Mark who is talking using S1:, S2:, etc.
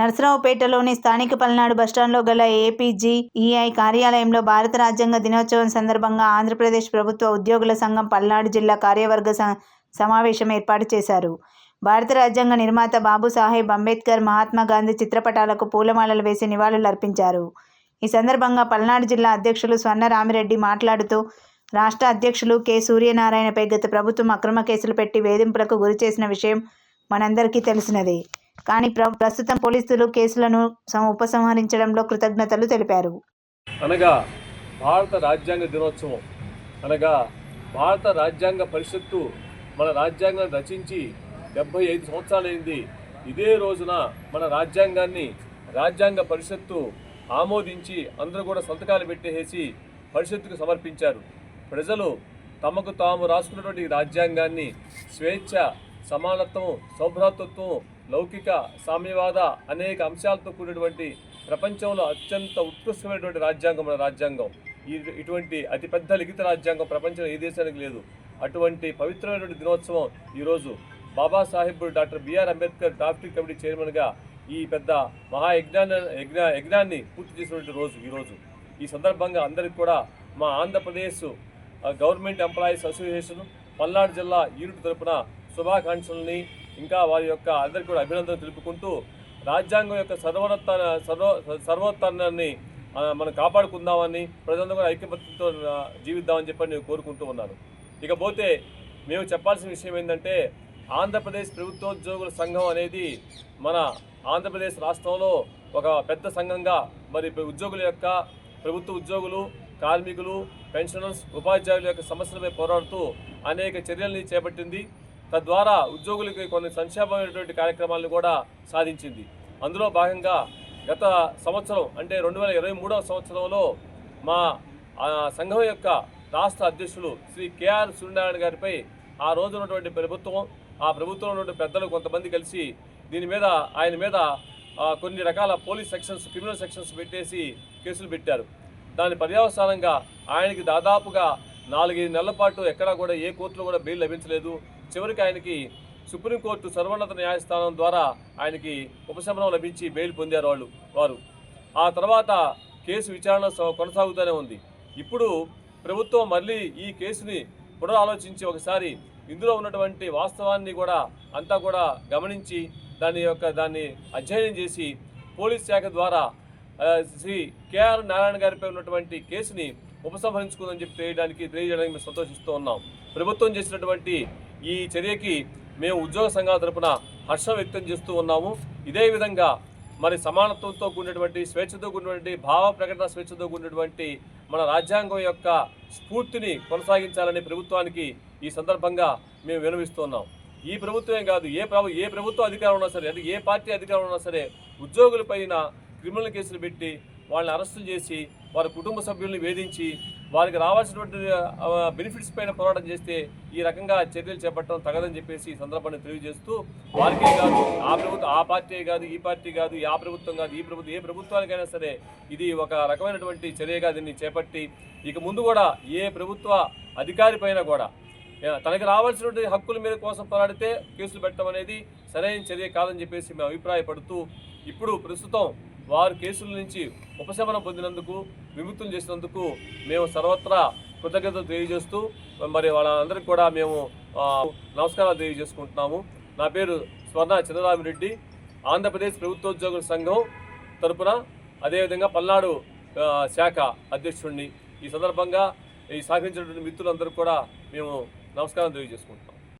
S1: నరసరావుపేటలోని స్థానిక పల్నాడు బస్టాండ్లో గల ఏపీజీఈఐ కార్యాలయంలో భారత రాజ్యాంగ దినోత్సవం సందర్భంగా ఆంధ్రప్రదేశ్ ప్రభుత్వ ఉద్యోగుల సంఘం పల్నాడు జిల్లా కార్యవర్గ స- సమావేశం ఏర్పాటు చేశారు. భారత రాజ్యాంగ నిర్మాత బాబుసాహెబ్ అంబేద్కర్ మహాత్మా గాంధీ చిత్రపటాలకు పూలమాలలు వేసి నివాళులర్పించారు ఈ సందర్భంగా పల్నాడు జిల్లా అధ్యక్షులు స్వర్ణ రామిరెడ్డి మాట్లాడుతూ రాష్ట్ర అధ్యక్షులు కె. సూర్యనారాయణపై గత ప్రభుత్వం అక్రమ కేసులు పెట్టి వేధింపులకు గురి చేసిన విషయం మనందరికీ తెలిసినదే. కానీ ప్ర ప్రస్తుతం పోలీసులు కేసులను ఉపసంహరించడంలో కృతజ్ఞతలు తెలిపారు.
S2: అనగా భారత రాజ్యాంగ దినోత్సవం అనగా భారత రాజ్యాంగ పరిషత్తు మన రాజ్యాంగాన్ని రచించి డెబ్బై ఐదు సంవత్సరాలైంది. ఇదే రోజున మన రాజ్యాంగాన్ని రాజ్యాంగ పరిషత్తు ఆమోదించి అందరూ కూడా సంతకాలు పెట్టేసి పరిషత్తుకు సమర్పించారు. ప్రజలు తమకు తాము రాసుకున్నటువంటి రాజ్యాంగాన్ని స్వేచ్ఛ సమానత్వం సౌభ్రాతత్వం లౌకిక సామ్యవాద అనేక అంశాలతో కూడినటువంటి ప్రపంచంలో అత్యంత ఉత్కృష్టమైనటువంటి రాజ్యాంగం మన రాజ్యాంగం. ఈ ఇటువంటి అతిపెద్ద లిఖిత రాజ్యాంగం ప్రపంచంలో ఏ దేశానికి లేదు. అటువంటి పవిత్రమైనటువంటి దినోత్సవం ఈరోజు Babasaheb doctor B R Ambedkar drafting committee చైర్మన్గా ఈ పెద్ద మహాయజ్ఞాన్ని యజ్ఞ యజ్ఞాన్ని పూర్తి చేసినటువంటి రోజు ఈరోజు. ఈ సందర్భంగా అందరికీ కూడా మా Andhra Pradesh government employees association Palnadu జిల్లా యూనిట్ తరపున శుభాకాంక్షలని ఇంకా వారి యొక్క అందరికీ కూడా అభినందనలు తెలుపుకుంటూ రాజ్యాంగం యొక్క సర్వోన్నత సర్వ సర్వోత్తరాన్ని మనం కాపాడుకుందామని ప్రజలందరూ కూడా ఐక్యమత్యంతో జీవిద్దామని చెప్పి నేను కోరుకుంటూ ఉన్నాను. ఇకపోతే మేము చెప్పాల్సిన విషయం ఏంటంటే ఆంధ్రప్రదేశ్ ప్రభుత్వోద్యోగుల సంఘం అనేది మన ఆంధ్రప్రదేశ్ రాష్ట్రంలో ఒక పెద్ద సంఘంగా మరి ఉద్యోగుల యొక్క ప్రభుత్వ ఉద్యోగులు కార్మికులు పెన్షనర్స్ ఉపాధ్యాయుల యొక్క సమస్యలపై పోరాడుతూ అనేక చర్యల్ని చేపట్టింది. తద్వారా ఉద్యోగులకి కొన్ని సంక్షేమమైనటువంటి కార్యక్రమాలను కూడా సాధించింది. అందులో భాగంగా గత సంవత్సరం అంటే రెండు వేల ఇరవై మూడవ సంవత్సరంలో మా సంఘం యొక్క రాష్ట్ర అధ్యక్షులు శ్రీ కేఆర్ సూర్యనారాయణ గారిపై ఆ రోజు ఉన్నటువంటి ప్రభుత్వం ఆ ప్రభుత్వంలో ఉన్నటువంటి పెద్దలు కొంతమంది కలిసి దీని మీద ఆయన మీద కొన్ని రకాల పోలీస్ సెక్షన్స్ క్రిమినల్ సెక్షన్స్ పెట్టేసి కేసులు పెట్టారు. దాని పర్యవసానంగా ఆయనకి దాదాపుగా నాలుగైదు నెలల పాటు ఎక్కడా కూడా ఏ కోర్టులో కూడా బెయిల్ లభించలేదు. చివరికి ఆయనకి సుప్రీంకోర్టు సర్వోన్నత న్యాయస్థానం ద్వారా ఆయనకి ఉపశమనం లభించి బెయిల్ పొందారు వాళ్ళు వారు. ఆ తర్వాత కేసు విచారణ స- కొనసాగుతూనే ఉంది. ఇప్పుడు ప్రభుత్వం మళ్ళీ ఈ కేసుని పునరాలోచించి ఒకసారి ఇందులో ఉన్నటువంటి వాస్తవాన్ని కూడా అంతా కూడా గమనించి దాని యొక్క దాన్ని అధ్యయనం చేసి పోలీస్ శాఖ ద్వారా శ్రీ కేఆర్ నారాయణ గారిపై ఉన్నటువంటి కేసుని ఉపసంహరించుకుందని చెప్పి తెలియడానికి తెలియజేయడానికి మేము సంతోషిస్తూ ఉన్నాం. ప్రభుత్వం చేసినటువంటి ఈ చర్యకి మేము ఉద్యోగ సంఘాల తరపున హర్షం వ్యక్తం చేస్తూ ఉన్నాము. ఇదే విధంగా మరి సమానత్వంతో కూడినటువంటి స్వేచ్ఛతో కూడినటువంటి భావ ప్రకటన స్వేచ్ఛతో కూడినటువంటి మన రాజ్యాంగం యొక్క స్ఫూర్తిని కొనసాగించాలని ప్రభుత్వానికి ఈ సందర్భంగా మేము వినవిస్తున్నాం ఈ ప్రభుత్వమే కాదు ఏ ప్రభు ఏ ప్రభుత్వం అధికారం ఉన్నా సరే అంటే ఏ పార్టీ అధికారం ఉన్నా సరే ఉద్యోగులపైన క్రిమినల్ కేసులు పెట్టి వాళ్ళని అరెస్టులు చేసి వారి కుటుంబ సభ్యుల్ని వేధించి వారికి రావాల్సినటువంటి బెనిఫిట్స్ పైన పోరాటం చేస్తే ఈ రకంగా చర్యలు చేపట్టడం తగదని చెప్పేసి ఈ సందర్భాన్ని తెలియజేస్తూ వారికే కాదు ఆ ప్రభుత్వం ఆ పార్టీ కాదు ఈ పార్టీ కాదు ఆ ప్రభుత్వం కాదు ఈ ప్రభుత్వం ఏ ప్రభుత్వానికైనా సరే ఇది ఒక రకమైనటువంటి చర్యగా దీన్ని చేపట్టి ఇక ముందు కూడా ఏ ప్రభుత్వ అధికారి పైన కూడా తనకి రావాల్సినటువంటి హక్కుల మీద కోసం పోరాడితే కేసులు పెట్టడం అనేది సరైన చర్య కాదని చెప్పేసి మేము అభిప్రాయపడుతూ ఇప్పుడు ప్రస్తుతం వారు కేసుల నుంచి ఉపశమనం పొందినందుకు విముక్తులు చేసినందుకు మేము సర్వత్రా కృతజ్ఞతలు తెలియజేస్తూ మరి వాళ్ళందరికీ కూడా మేము నమస్కారాలు తెలియజేసుకుంటున్నాము. నా పేరు స్వర్ణ చంద్రరామిరెడ్డి ఆంధ్రప్రదేశ్ ప్రభుత్వోద్యోగుల సంఘం తరపున అదేవిధంగా పల్నాడు శాఖ అధ్యక్షుడిని. ఈ సందర్భంగా ఈ సహకరించినటువంటి మిత్రులందరూ కూడా మేము నమస్కారం తెలియజేసుకుంటున్నాం